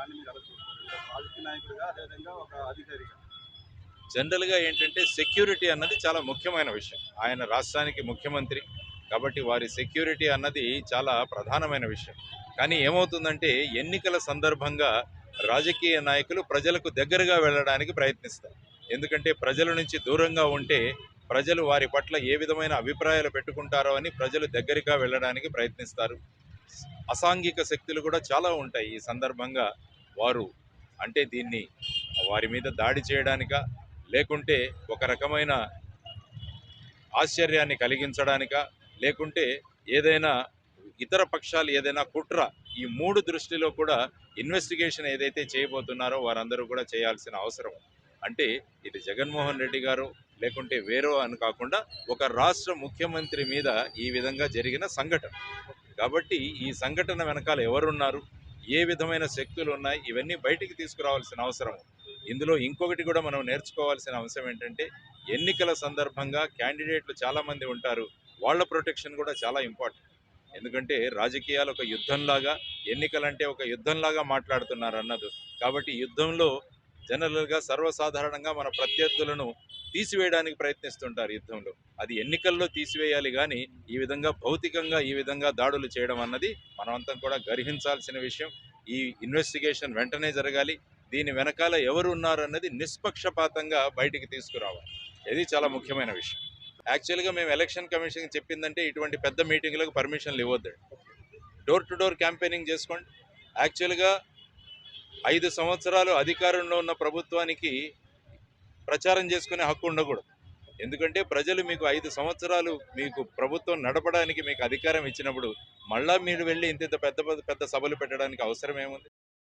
దాన్ని మీరు ఎలా చూస్తారు రాజకీయ నాయకుడిగా అదేవిధంగా ఒక అధికారిగా. జనరల్గా ఏంటంటే సెక్యూరిటీ అన్నది చాలా ముఖ్యమైన విషయం. ఆయన రాష్ట్రానికి ముఖ్యమంత్రి కాబట్టి వారి సెక్యూరిటీ అన్నది చాలా ప్రధానమైన విషయం. కానీ ఏమవుతుందంటే ఎన్నికల సందర్భంగా రాజకీయ నాయకులు ప్రజలకు దగ్గరగా వెళ్ళడానికి ప్రయత్నిస్తారు. ఎందుకంటే ప్రజల నుంచి దూరంగా ఉంటే ప్రజలు వారి పట్ల ఏ విధమైన అభిప్రాయాలు పెట్టుకుంటారో అని ప్రజలు దగ్గరగా వెళ్ళడానికి ప్రయత్నిస్తారు. అసాంఘిక శక్తులు కూడా చాలా ఉంటాయి ఈ సందర్భంగా. వారు అంటే దీన్ని వారి మీద దాడి చేయడానిక? లేకుంటే ఒక రకమైన ఆశ్చర్యాన్ని కలిగించడానిక? లేకుంటే ఏదైనా ఇతర పక్షాలు ఏదైనా కుట్ర ఈ మూడు దృష్టిలో కూడా ఇన్వెస్టిగేషన్ ఏదైతే చేయబోతున్నారో వారందరూ కూడా చేయాల్సిన అవసరం. అంటే ఇది జగన్మోహన్ రెడ్డి గారు లేకుంటే వేరో అని కాకుండా ఒక రాష్ట్ర ముఖ్యమంత్రి మీద ఈ విధంగా జరిగిన సంఘటన. కాబట్టి ఈ సంఘటన వెనకాల ఎవరున్నారు? ఏ విధమైన శక్తులు ఉన్నాయి ఇవన్నీ బయటికి తీసుకురావాల్సిన అవసరం. ఇందులో ఇంకొకటి కూడా మనం నేర్చుకోవాల్సిన అంశం ఏంటంటే ఎన్నికల సందర్భంగా క్యాండిడేట్లు చాలామంది ఉంటారు. వాళ్ళ ప్రొటెక్షన్ కూడా చాలా ఇంపార్టెంట్. ఎందుకంటే రాజకీయాలు ఒక యుద్ధంలాగా ఎన్నికలంటే ఒక యుద్ధంలాగా మాట్లాడుతున్నారు అన్నది. కాబట్టి యుద్ధంలో జనరల్గా సర్వసాధారణంగా మన ప్రత్యర్థులను తీసివేయడానికి ప్రయత్నిస్తుంటారు యుద్ధంలో. అది ఎన్నికల్లో తీసివేయాలి కానీ ఈ విధంగా భౌతికంగా ఈ విధంగా దాడులు చేయడం అన్నది మనమంతా కూడా గర్హించాల్సిన విషయం. ఈ ఇన్వెస్టిగేషన్ వెంటనే జరగాలి. దీని వెనకాల ఎవరు ఉన్నారు అన్నది నిష్పక్షపాతంగా బయటికి తీసుకురావాలి. ఇది చాలా ముఖ్యమైన విషయం. యాక్చువల్గా మేము ఎలక్షన్ కమిషన్ చెప్పిందంటే ఇటువంటి పెద్ద మీటింగ్లకు పర్మిషన్లు ఇవ్వద్దు. డోర్ టు డోర్ క్యాంపెయినింగ్ చేసుకోండి. యాక్చువల్గా ఐదు సంవత్సరాలు అధికారంలో ఉన్న ప్రభుత్వానికి ప్రచారం చేసుకునే హక్కు ఉండకూడదు. ఎందుకంటే ప్రజలు మీకు ఐదు సంవత్సరాలు మీకు ప్రభుత్వం నడపడానికి మీకు అధికారం ఇచ్చినప్పుడు మళ్ళా మీరు వెళ్ళి ఇంత ఇంత పెద్ద పెద్ద పెద్ద సభలు పెట్టడానికి అవసరం ఏముంది?